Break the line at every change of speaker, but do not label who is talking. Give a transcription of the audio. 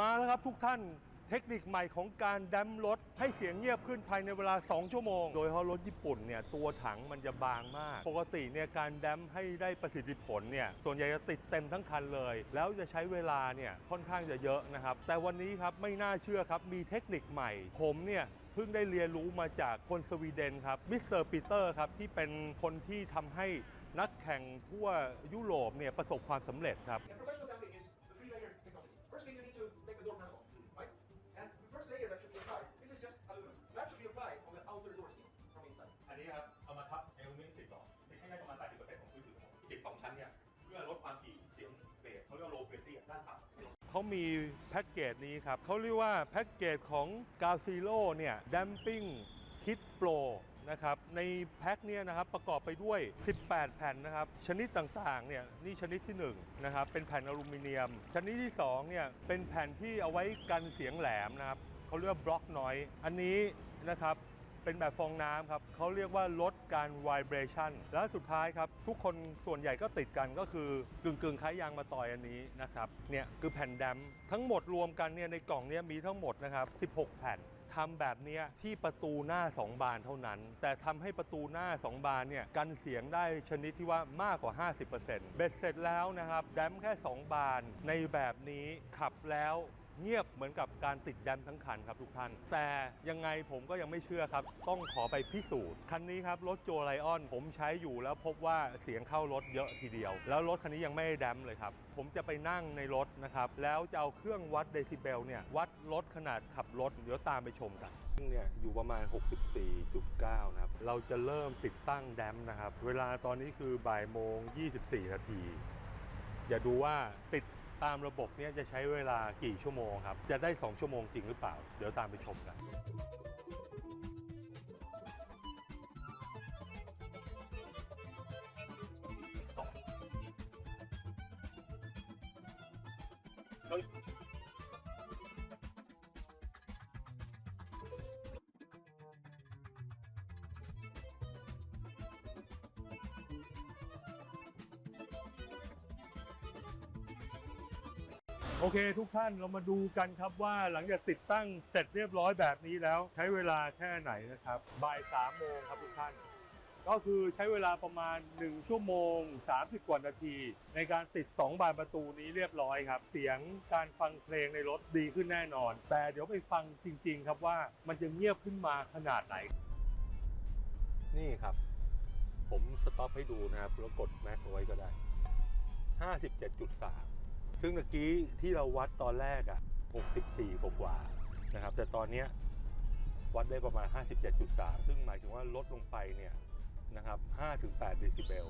มาแล้วครับทุกท่านเทคนิคใหม่ของการดัมรถให้เสียงเงียบขึ้นภายในเวลา 2 ชั่วโมง โดยเฉพาะรถญี่ปุ่นเนี่ยตัวถังมันจะบางมาก ปกติเนี่ยการดัมให้ได้ประสิทธิผลเนี่ยส่วนใหญ่จะติดเต็มทั้งคันเลย แล้วจะใช้เวลาเนี่ยค่อนข้างจะเยอะนะครับ แต่วันนี้ครับไม่น่าเชื่อครับมีเทคนิคใหม่ ผมเนี่ยเพิ่งได้เรียนรู้มาจากคนสวีเดนครับ มิสเตอร์ปีเตอร์ครับ ที่เป็นคนที่ทำให้นักแข่งทั่วยุโรปเนี่ยประสบความสำเร็จครับ สองชั้นเนี่ยเพื่อลดความถี่เสียงเบสเขาเรียกว่าโลเฟซี่ด้านต่ำเขามีแพ็กเกจนี้ครับ เขาเรียกว่าแพ็กเกจของกาซีโ o เนี่ยดัมปิ้งคิดโปรนะครับ ในแพ็คเนี่ยนะครับประกอบไปด้วย 18 แผ่นนะครับ ชนิดต่างๆ เนี่ยนี่ชนิดที่1นะครับ เป็นแผ่นอลูมิเนียม ชนิดที่2เนี่ยเป็นแผ่นที่เอาไว้กันเสียงแหลมนะครับเขาเรียกบล็อกน้อย อันนี้นะครับ เป็นแบบฟองน้ำครับเขาเรียกว่าลดการ vibration แล้วสุดท้ายครับ ทุกคนส่วนใหญ่ก็ติดกันก็คือกึ่งกึ่งคล้ายยางมาต่อยอันนี้นะครับเนี่ยคือแผ่นแดมทั้งหมดรวมกันเนี่ยในกล่องเนี้มีทั้งหมดนะครับ 16 แผ่นทำแบบเนี้ยที่ประตูหน้า 2 บานเท่านั้น แต่ทำให้ประตูหน้า 2 บานเนี่ยกันเสียงได้ชนิดที่ว่ามากกว่า 50%เบ็ดเสร็จแล้วนะครับแดมแค่ 2 บานในแบบนี้ขับแล้ว เงียบเหมือนกับการติดแดมทั้งคันครับทุกท่าน แต่ยังไงผมก็ยังไม่เชื่อครับ ต้องขอไปพิสูจน์ คันนี้ครับ รถโจไลออน ผมใช้อยู่แล้วพบว่าเสียงเข้ารถเยอะทีเดียว แล้วรถคันนี้ยังไม่ได้แดมเลยครับ ผมจะไปนั่งในรถนะครับ แล้วจะเอาเครื่องวัดเดซิเบลเนี่ยวัดรถขนาดขับรถเดี๋ยวตามไปชมกันเนี่ยอยู่ประมาณ 64.9 นะครับ เราจะเริ่มติดตั้งแดมนะครับ เวลาตอนนี้คือบ่ายโมง 24 นาทีอย่าดูว่าติด ตามระบบเนี้จะใช้เวลากี่ชั่วโมงครับ จะได้ 2 ชั่วโมงจริงหรือเปล่า เดี๋ยวตามไปชมกัน โอเคทุกท่านเรามาดูกันครับว่าหลังจากติดตั้งเสร็จเรียบร้อยแบบนี้แล้ว ใช้เวลาแค่ไหนนะครับบ่ายสามโมงครับทุกท่าน ก็คือใช้เวลาประมาณ 1 ชั่วโมง 30 กว่านาที ในการติด 2 บานประตูนี้เรียบร้อยครับ เสียงการฟังเพลงในรถดีขึ้นแน่นอน แต่เดี๋ยวไปฟังจริง ๆ ครับว่ามันจะเงียบขึ้นมาขนาดไหน นี่ครับ ผมสต็อปให้ดูนะครับแล้วกดแม็กเอาไว้ก็ได้ 57.3 ซึ่งเมื่อกี้ที่เราวัดตอนแรกอะ64กว่ากว่านะครับ แต่ตอนเนี้ยวัดได้ประมาณ 57.3 ซึ่งหมายถึงว่าลดลงไปเนี่ยนะครับ5-8เดซิเบล